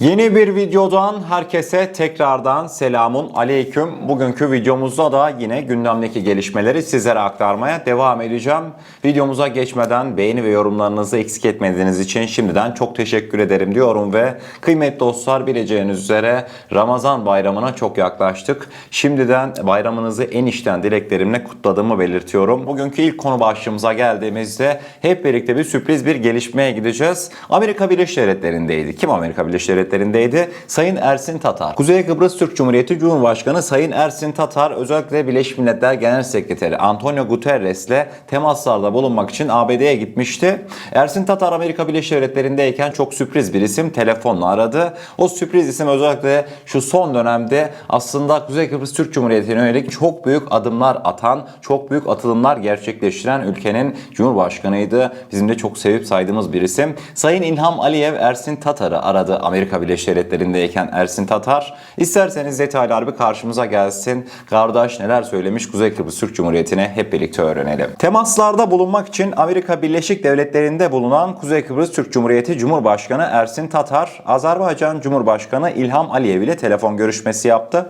Yeni bir videodan herkese tekrardan selamun aleyküm. Bugünkü videomuzda da yine gündemdeki gelişmeleri sizlere aktarmaya devam edeceğim. Videomuza geçmeden beğeni ve yorumlarınızı eksik etmediğiniz için şimdiden çok teşekkür ederim diyorum ve kıymetli dostlar bileceğiniz üzere Ramazan bayramına çok yaklaştık. Şimdiden bayramınızı en içten dileklerimle kutladığımı belirtiyorum. Bugünkü ilk konu başlığımıza geldiğimizde hep birlikte bir sürpriz bir gelişmeye gideceğiz. Amerika Birleşik Devletleri'ndeydi. Kim Amerika Birleşik Devletleri'ndeydi? Sayın Ersin Tatar. Kuzey Kıbrıs Türk Cumhuriyeti Cumhurbaşkanı Sayın Ersin Tatar özellikle Birleşmiş Milletler Genel Sekreteri Antonio Guterres ile temaslarda bulunmak için ABD'ye gitmişti. Ersin Tatar Amerika Birleşik Devletleri'ndeyken çok sürpriz bir isim telefonla aradı. O sürpriz isim özellikle şu son dönemde aslında Kuzey Kıbrıs Türk Cumhuriyeti'ne yönelik çok büyük adımlar atan, çok büyük atılımlar gerçekleştiren ülkenin Cumhurbaşkanıydı. Bizim de çok sevip saydığımız bir isim. Sayın İlham Aliyev Ersin Tatar'ı aradı Amerika Birleşik Devletleri'ndeyken Ersin Tatar. İsterseniz detaylar bir karşımıza gelsin. Kardeş neler söylemiş Kuzey Kıbrıs Türk Cumhuriyeti'ne hep birlikte öğrenelim. Temaslarda bulunmak için Amerika Birleşik Devletleri'nde bulunan Kuzey Kıbrıs Türk Cumhuriyeti Cumhurbaşkanı Ersin Tatar, Azerbaycan Cumhurbaşkanı İlham Aliyev ile telefon görüşmesi yaptı.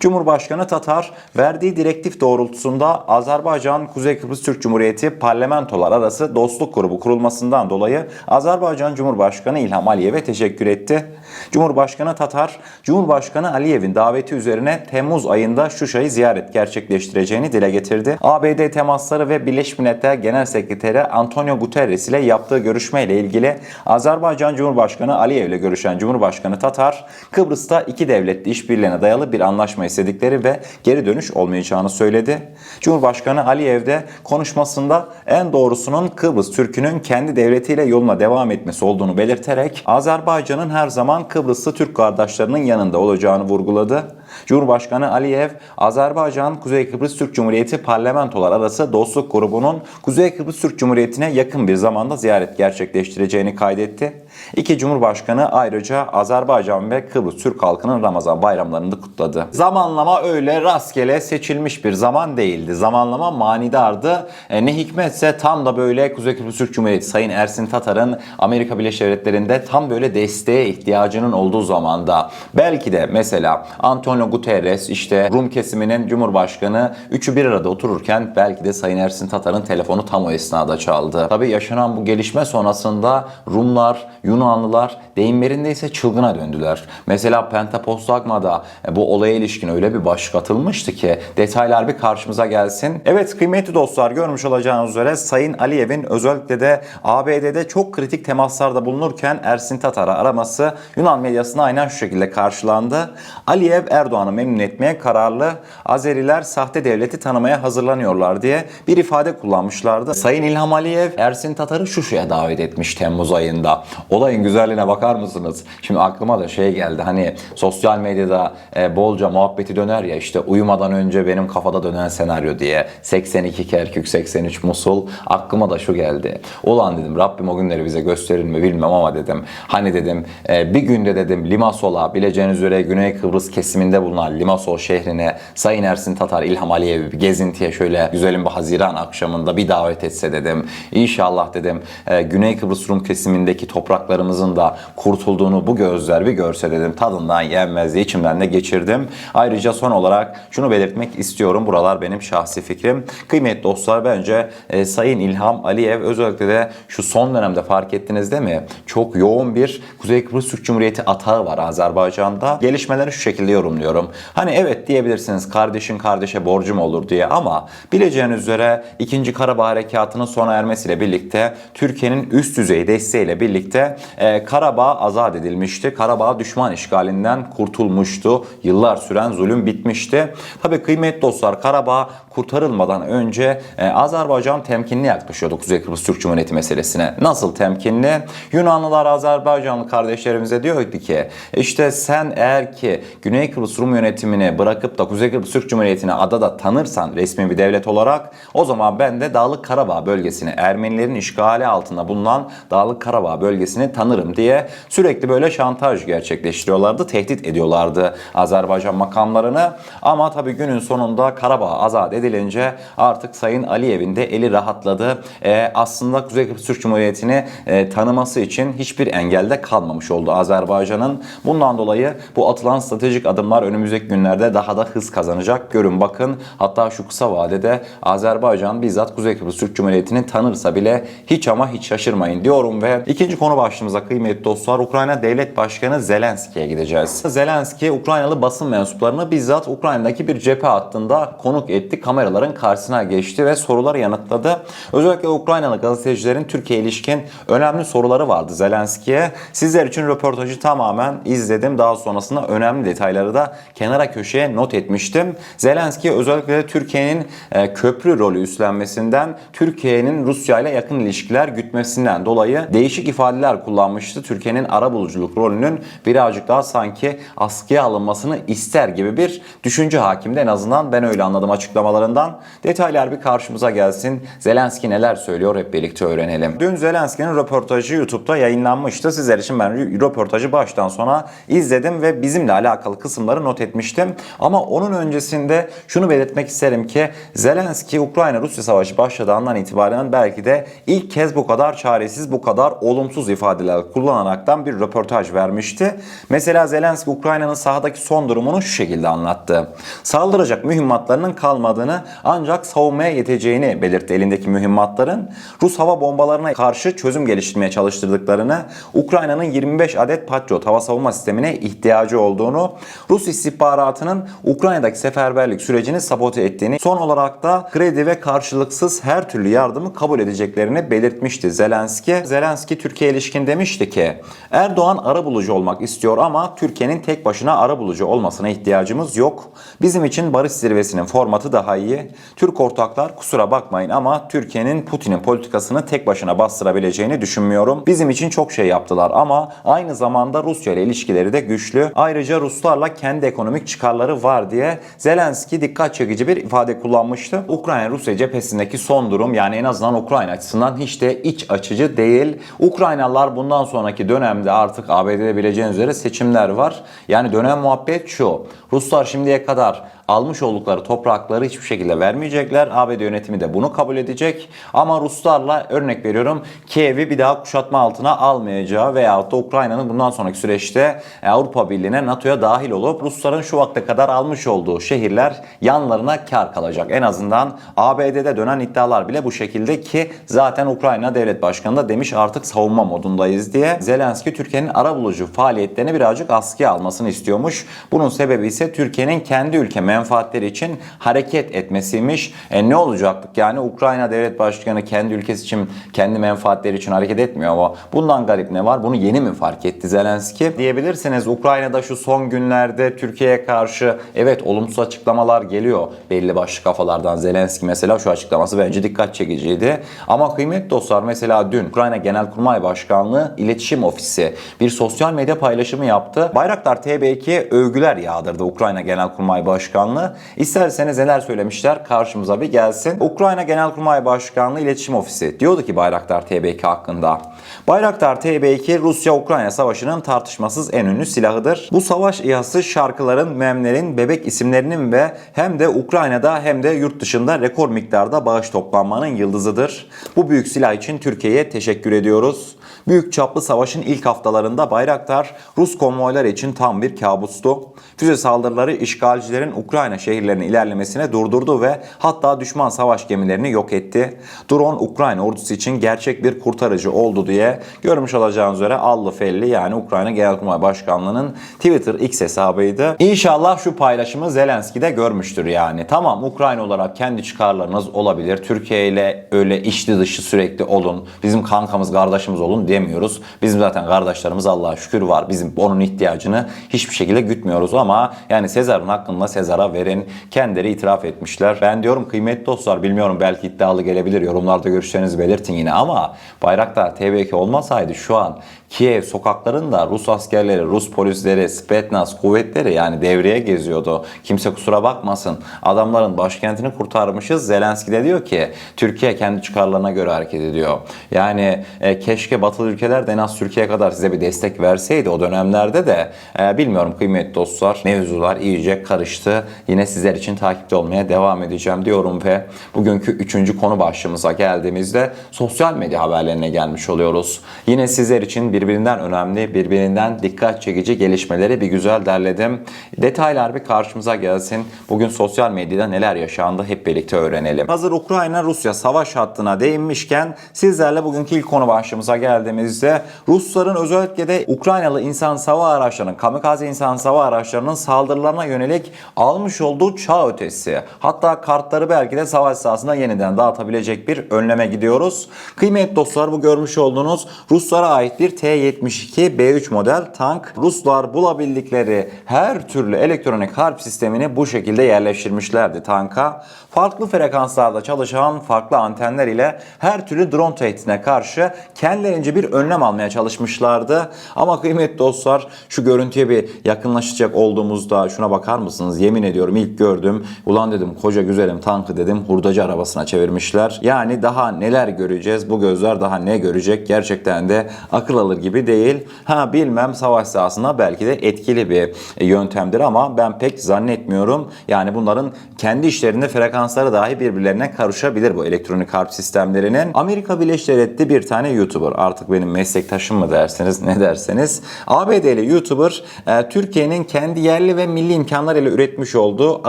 Cumhurbaşkanı Tatar verdiği direktif doğrultusunda Azerbaycan Kuzey Kıbrıs Türk Cumhuriyeti parlamentolar arası dostluk grubu kurulmasından dolayı Azerbaycan Cumhurbaşkanı İlham Aliyev'e teşekkür etti. Cumhurbaşkanı Tatar, Cumhurbaşkanı Aliyev'in daveti üzerine Temmuz ayında Şuşa'yı ziyaret gerçekleştireceğini dile getirdi. ABD temasları ve Birleşmiş Milletler Genel Sekreteri Antonio Guterres ile yaptığı görüşmeyle ilgili Azerbaycan Cumhurbaşkanı Aliyev ile görüşen Cumhurbaşkanı Tatar, Kıbrıs'ta iki devletli işbirliğine dayalı bir anlaşma istedikleri ve geri dönüş olmayacağını söyledi. Cumhurbaşkanı Aliyev de konuşmasında en doğrusunun Kıbrıs Türk'ünün kendi devletiyle yoluna devam etmesi olduğunu belirterek Azerbaycan'ın her zaman Kıbrıslı Türk kardeşlerinin yanında olacağını vurguladı. Cumhurbaşkanı Aliyev, Azerbaycan Kuzey Kıbrıs Türk Cumhuriyeti parlamentolar arası dostluk grubunun Kuzey Kıbrıs Türk Cumhuriyeti'ne yakın bir zamanda ziyaret gerçekleştireceğini kaydetti. İki Cumhurbaşkanı ayrıca Azerbaycan ve Kıbrıs Türk halkının Ramazan bayramlarını da kutladı. Zamanlama öyle rastgele seçilmiş bir zaman değildi. Zamanlama manidardı. E, ne hikmetse tam da böyle Kuzey Kıbrıs Türk Cumhuriyeti Sayın Ersin Tatar'ın Amerika Birleşik Devletleri'nde tam böyle desteğe ihtiyacının olduğu zamanda belki de mesela Antonio Guterres işte Rum kesiminin Cumhurbaşkanı üçü bir arada otururken belki de Sayın Ersin Tatar'ın telefonu tam o esnada çaldı. Tabii yaşanan bu gelişme sonrasında Rumlar, Yunanlılar deyimlerinde ise çılgına döndüler. Mesela Pentapostagma'da e, bu olaya ilişkin öyle bir başlık atılmıştı ki detaylar bir karşımıza gelsin. Evet kıymetli dostlar görmüş olacağınız üzere Sayın Aliyev'in özellikle de ABD'de çok kritik temaslarda bulunurken Ersin Tatar'ı araması Yunan medyasına aynen şu şekilde karşılandı. Aliyev Erdoğan'ı memnun etmeye kararlı. Azeriler sahte devleti tanımaya hazırlanıyorlar diye bir ifade kullanmışlardı. Sayın İlham Aliyev Ersin Tatar'ı Şuşa'ya davet etmiş Temmuz ayında. Olayın güzelliğine bakar mısınız? Şimdi aklıma da şey geldi hani sosyal medyada e, bolca muhabbeti döner ya işte uyumadan önce benim kafada dönen senaryo diye 82 Kerkük 83 Musul aklıma da şu geldi. Ulan dedim Rabbim o günleri bize gösterir mi bilmem ama dedim hani dedim e, bir günde dedim Limasol'a bileceğiniz üzere Güney Kıbrıs kesiminde bulunan Limasol şehrine Sayın Ersin Tatar İlham Aliyev'i bir gezintiye şöyle güzelim bir Haziran akşamında bir davet etse dedim. İnşallah dedim e, Güney Kıbrıs Rum kesimindeki topraklarımızın da kurtulduğunu bu gözler bir görse dedim tadından yenmez diye içimden de geçirdim. Ayrıca son olarak şunu belirtmek istiyorum. Buralar benim şahsi fikrim. Kıymetli dostlar bence e, Sayın İlham Aliyev özellikle de şu son dönemde fark ettiniz değil mi? Çok yoğun bir Kuzey Kıbrıs Türk Cumhuriyeti atağı var Azerbaycan'da. Gelişmeleri şu şekilde yorumluyorum. Hani evet diyebilirsiniz kardeşin kardeşe borcum olur diye ama bileceğiniz üzere 2. Karabağ Harekatı'nın sona ermesiyle birlikte Türkiye'nin üst düzey desteğiyle birlikte e, Karabağ azat edilmişti. Karabağ düşman işgalinden kurtulmuştu. Yıllar süren zulüm bitmişti. Tabii kıymetli dostlar Karabağ kurtarılmadan önce e, Azerbaycan temkinli yaklaşıyordu Kuzey Kıbrıs Türk Cumhuriyeti meselesine. Nasıl temkinli? Yunanlılar Azerbaycanlı kardeşlerimize diyordu ki işte sen eğer ki Güney Kıbrıs Kıbrıs Rum yönetimini bırakıp da Kuzey Kıbrıs Türk Cumhuriyeti'ni adada tanırsan resmi bir devlet olarak o zaman ben de Dağlık Karabağ bölgesini Ermenilerin işgali altında bulunan Dağlık Karabağ bölgesini tanırım diye sürekli böyle şantaj gerçekleştiriyorlardı. Tehdit ediyorlardı Azerbaycan makamlarını. Ama tabii günün sonunda Karabağ azat edilince artık Sayın Aliyev'in de eli rahatladı. Ee, aslında Kuzey Kıbrıs Türk Cumhuriyeti'ni e, tanıması için hiçbir engelde kalmamış oldu Azerbaycan'ın. Bundan dolayı bu atılan stratejik adımlar önümüzdeki günlerde daha da hız kazanacak. Görün bakın hatta şu kısa vadede Azerbaycan bizzat Kuzey Kıbrıs Türk Cumhuriyeti'ni tanırsa bile hiç ama hiç şaşırmayın diyorum ve ikinci konu başlığımıza kıymetli dostlar Ukrayna Devlet Başkanı Zelenski'ye gideceğiz. Zelenski Ukraynalı basın mensuplarını bizzat Ukrayna'daki bir cephe hattında konuk etti. Kameraların karşısına geçti ve soruları yanıtladı. Özellikle Ukraynalı gazetecilerin Türkiye ilişkin önemli soruları vardı Zelenski'ye. Sizler için röportajı tamamen izledim. Daha sonrasında önemli detayları da kenara köşeye not etmiştim. Zelenski özellikle de Türkiye'nin e, köprü rolü üstlenmesinden, Türkiye'nin Rusya ile yakın ilişkiler gütmesinden dolayı değişik ifadeler kullanmıştı. Türkiye'nin ara buluculuk rolünün birazcık daha sanki askıya alınmasını ister gibi bir düşünce hakimdi. En azından ben öyle anladım açıklamalarından. Detaylar bir karşımıza gelsin. Zelenski neler söylüyor hep birlikte öğrenelim. Dün Zelenski'nin röportajı YouTube'da yayınlanmıştı. Sizler için ben röportajı baştan sona izledim ve bizimle alakalı kısımları not etmiştim. Ama onun öncesinde şunu belirtmek isterim ki Zelenski Ukrayna-Rusya savaşı başladığı andan itibaren belki de ilk kez bu kadar çaresiz, bu kadar olumsuz ifadeler kullanaraktan bir röportaj vermişti. Mesela Zelenski Ukrayna'nın sahadaki son durumunu şu şekilde anlattı. Saldıracak mühimmatlarının kalmadığını ancak savunmaya yeteceğini belirtti elindeki mühimmatların. Rus hava bombalarına karşı çözüm geliştirmeye çalıştırdıklarını, Ukrayna'nın 25 adet Patriot hava savunma sistemine ihtiyacı olduğunu, Rus istihbaratının Ukrayna'daki seferberlik sürecini sabote ettiğini, son olarak da kredi ve karşılıksız her türlü yardımı kabul edeceklerini belirtmişti Zelenski. Zelenski Türkiye ilişkin demişti ki Erdoğan arabulucu olmak istiyor ama Türkiye'nin tek başına arabulucu olmasına ihtiyacımız yok. Bizim için barış zirvesinin formatı daha iyi. Türk ortaklar kusura bakmayın ama Türkiye'nin Putin'in politikasını tek başına bastırabileceğini düşünmüyorum. Bizim için çok şey yaptılar ama aynı zamanda Rusya ile ilişkileri de güçlü. Ayrıca Ruslarla kendi ekonomik çıkarları var diye Zelenski dikkat çekici bir ifade kullanmıştı. Ukrayna-Rusya cephesindeki son durum yani en azından Ukrayna açısından hiç de iç açıcı değil. Ukraynalılar bundan sonraki dönemde artık ABD'de bileceğiniz üzere seçimler var. Yani dönem muhabbet şu. Ruslar şimdiye kadar almış oldukları toprakları hiçbir şekilde vermeyecekler. ABD yönetimi de bunu kabul edecek. Ama Ruslarla örnek veriyorum Kiev'i bir daha kuşatma altına almayacağı veyahut da Ukrayna'nın bundan sonraki süreçte Avrupa Birliği'ne NATO'ya dahil olup Rusların şu vakte kadar almış olduğu şehirler yanlarına kar kalacak. En azından ABD'de dönen iddialar bile bu şekilde ki zaten Ukrayna Devlet Başkanı da demiş artık savunma modundayız diye. Zelenski Türkiye'nin arabulucu faaliyetlerini birazcık askıya almasını istiyormuş. Bunun sebebi ise Türkiye'nin kendi ülke menfaatleri için hareket etmesiymiş. E ne olacaktık? Yani Ukrayna Devlet Başkanı kendi ülkesi için, kendi menfaatleri için hareket etmiyor ama bundan garip ne var? Bunu yeni mi fark etti Zelenski? Diyebilirsiniz Ukrayna'da şu son günlerde Türkiye'ye karşı evet olumsuz açıklamalar geliyor belli başlı kafalardan. Zelenski mesela şu açıklaması bence dikkat çekiciydi. Ama kıymetli dostlar mesela dün Ukrayna Genelkurmay Başkanlığı İletişim Ofisi bir sosyal medya paylaşımı yaptı. Bayraktar TB2'ye övgüler yağdırdı Ukrayna Genelkurmay Başkanlığı. İsterseniz neler söylemişler karşımıza bir gelsin. Ukrayna Genelkurmay Başkanlığı İletişim Ofisi diyordu ki Bayraktar TB2 hakkında. Bayraktar TB2 Rusya-Ukrayna savaşının tartışmasız en ünlü silahıdır. Bu savaş İHA'sı şarkıların, memlerin, bebek isimlerinin ve hem de Ukrayna'da hem de yurt dışında rekor miktarda bağış toplanmanın yıldızıdır. Bu büyük silah için Türkiye'ye teşekkür ediyoruz. Büyük çaplı savaşın ilk haftalarında Bayraktar Rus konvoylar için tam bir kabustu. Füze saldırıları işgalcilerin Ukrayna şehirlerinin ilerlemesine durdurdu ve hatta düşman savaş gemilerini yok etti. Drone Ukrayna ordusu için gerçek bir kurtarıcı oldu diye görmüş olacağınız üzere Allı Felli yani Ukrayna Genelkurmay Başkanlığı'nın Twitter X hesabıydı. İnşallah şu paylaşımı Zelenski de görmüştür yani. Tamam Ukrayna olarak kendi çıkarlarınız olabilir. Türkiye ile öyle içli dışı sürekli olun. Bizim kankamız kardeşimiz olun demiyoruz. Bizim zaten kardeşlerimiz Allah'a şükür var. Bizim onun ihtiyacını hiçbir şekilde gütmüyoruz ama yani Sezar'ın hakkında Sezar'a verin. Kendileri itiraf etmişler. Ben diyorum kıymetli dostlar bilmiyorum belki iddialı gelebilir. Yorumlarda görüşlerinizi belirtin yine ama Bayraktar TB2 olmasaydı şu an Kiev sokaklarında Rus askerleri, Rus polisleri, Spetsnaz kuvvetleri yani devreye geziyordu. Kimse kusura bakmasın. Adamların başkentini kurtarmışız. Zelenski de diyor ki Türkiye kendi çıkarlarına göre hareket ediyor. Yani e, keşke batılı ülkeler de en az Türkiye kadar size bir destek verseydi o dönemlerde de e, bilmiyorum kıymetli dostlar mevzular iyice karıştı. Yine sizler için takipte olmaya devam edeceğim diyorum ve bugünkü üçüncü konu başlığımıza geldiğimizde sosyal medya haberlerine gelmiş oluyoruz. Yine sizler için birbirinden önemli, birbirinden dikkat çekici gelişmeleri bir güzel derledim. Detaylar bir karşımıza gelsin. Bugün sosyal medyada neler yaşandı hep birlikte öğrenelim. Hazır Ukrayna-Rusya savaş hattına değinmişken sizlerle bugünkü ilk konu başlığımıza geldiğimizde Rusların özellikle de Ukraynalı insan sava araçlarının, kamikaze insan sava araçlarının saldırılarına yönelik almış olduğu çağ ötesi. Hatta kartları belki de savaş sahasında yeniden dağıtabilecek bir önleme gidiyoruz. Kıymetli dostlar bu görmüş olduğunuz Ruslara ait bir T-72 B3 model tank. Ruslar bulabildikleri her türlü elektronik harp sistemini bu şekilde yerleştirmişlerdi tanka. Farklı frekanslarda çalışan farklı antenler ile her türlü drone tehditine karşı kendilerince bir önlem almaya çalışmışlardı. Ama kıymetli dostlar şu görüntüye bir yakınlaşacak olduğumuzda şuna bakar mısınız? Yemin ediyorum ilk gördüm. Ulan dedim koca güzelim tankı dedim hurdacı arabasına çevirmişler. Yani daha neler göreceğiz? Bu gözler daha ne görecek? Gerçekten de akıl alır gibi değil. Ha bilmem savaş sahasında belki de etkili bir yöntemdir ama ben pek zannetmiyorum. Yani bunların kendi işlerinde frekansları dahi birbirlerine karışabilir bu elektronik harp sistemlerinin. Amerika Birleşik Devletleri bir tane YouTuber artık benim meslektaşım mı derseniz ne derseniz ABD'li YouTuber e, Türkiye'nin kendi yerli ve milli imkanlar ile üretmiş olduğu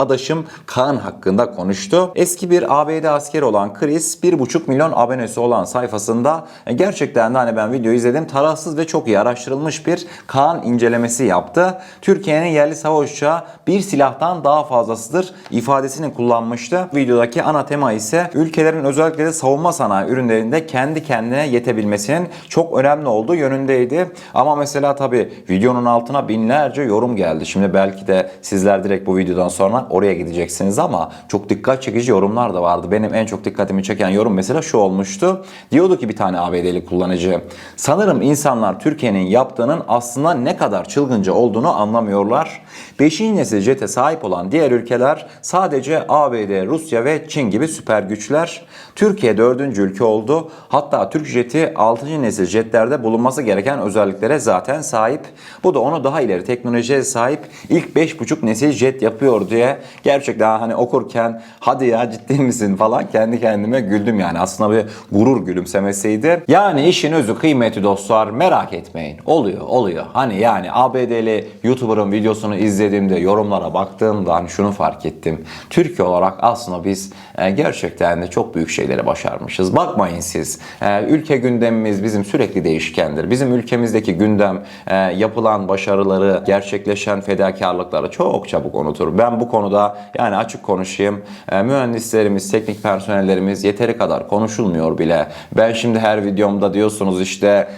adaşım Kaan hakkında konuştu. Eski bir ABD askeri olan Chris 1,5 milyon abonesi olan sayfasında e, gerçekten de hani ben video izledim tarafsız ve çok iyi araştırılmış bir Kaan incelemesi yaptı. Türkiye'nin yerli savaş uçağı bir silahtan daha fazlasıdır ifadesini kullanmıştı. Videodaki ana tema ise ülkelerin özellikle de savunma sanayi ürünlerinde kendi kendine yetebilmesinin çok önemli olduğu yönündeydi. Ama mesela tabi videonun altına binlerce yorum geldi. Şimdi belki de sizler direkt bu videodan sonra oraya gideceksiniz ama çok dikkat çekici yorumlar da vardı. Benim en çok dikkatimi çeken yorum mesela şu olmuştu. Diyordu ki bir tane ABD'li kullanıcı. Sanırım insanlar Türkiye'nin yaptığının aslında ne kadar çılgınca olduğunu anlamıyorlar. 5. nesil jete sahip olan diğer ülkeler sadece ABD, Rusya ve Çin gibi süper güçler. Türkiye 4. ülke oldu. Hatta Türk jeti 6. nesil jetlerde bulunması gereken özelliklere zaten sahip. Bu da onu daha ileri teknolojiye sahip ilk 5,5 nesil jet yapıyor diye gerçekten hani okurken hadi ya ciddi misin falan kendi kendime güldüm yani. Aslında bir gurur gülümsemesiydi. Yani işin özü kıymeti dostlar merak etmeyin. Oluyor oluyor. Hani yani ABD'li YouTuber'ın videosunu izlediğimde yorumlara baktığımda hani şunu fark ettim. Türkiye olarak aslında biz e, gerçekten de çok büyük şeyleri başarmışız. Bakmayın siz. E, ülke gündemimiz bizim sürekli değişkendir. Bizim ülkemizdeki gündem e, yapılan başarıları, gerçekleşen fedakarlıkları çok çabuk unutur. Ben bu konuda yani açık konuşayım. Mühendislerimiz, teknik personellerimiz yeteri kadar konuşulmuyor bile. Ben şimdi her videomda diyorsunuz işte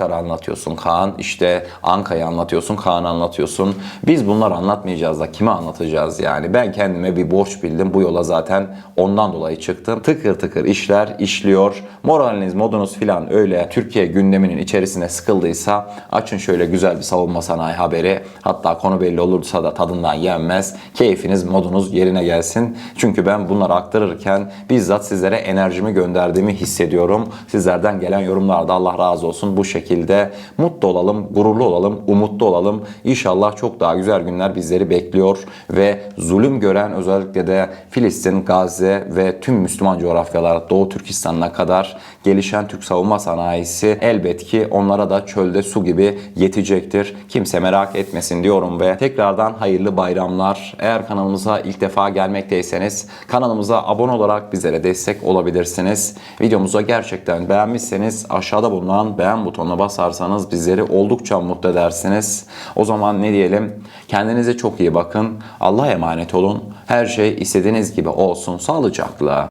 Bayraktar anlatıyorsun Kaan, işte Anka'yı anlatıyorsun, Kaan anlatıyorsun. Biz bunları anlatmayacağız da kime anlatacağız yani? Ben kendime bir borç bildim. Bu yola zaten ondan dolayı çıktım. Tıkır tıkır işler işliyor. Moraliniz, modunuz filan öyle Türkiye gündeminin içerisine sıkıldıysa açın şöyle güzel bir savunma sanayi haberi. Hatta konu belli olursa da tadından yenmez. Keyfiniz, modunuz yerine gelsin. Çünkü ben bunları aktarırken bizzat sizlere enerjimi gönderdiğimi hissediyorum. Sizlerden gelen yorumlarda Allah razı olsun bu şekilde mutlu olalım, gururlu olalım, umutlu olalım. İnşallah çok daha güzel günler bizleri bekliyor ve zulüm gören özellikle de Filistin, Gazze ve tüm Müslüman coğrafyalar Doğu Türkistan'ına kadar gelişen Türk savunma sanayisi elbet ki onlara da çölde su gibi yetecektir. Kimse merak etmesin diyorum ve tekrardan hayırlı bayramlar. Eğer kanalımıza ilk defa gelmekteyseniz kanalımıza abone olarak bizlere destek olabilirsiniz. Videomuza gerçekten beğenmişseniz aşağıda bulunan beğen basarsanız bizleri oldukça mutlu edersiniz. O zaman ne diyelim? Kendinize çok iyi bakın. Allah'a emanet olun. Her şey istediğiniz gibi olsun. Sağlıcakla.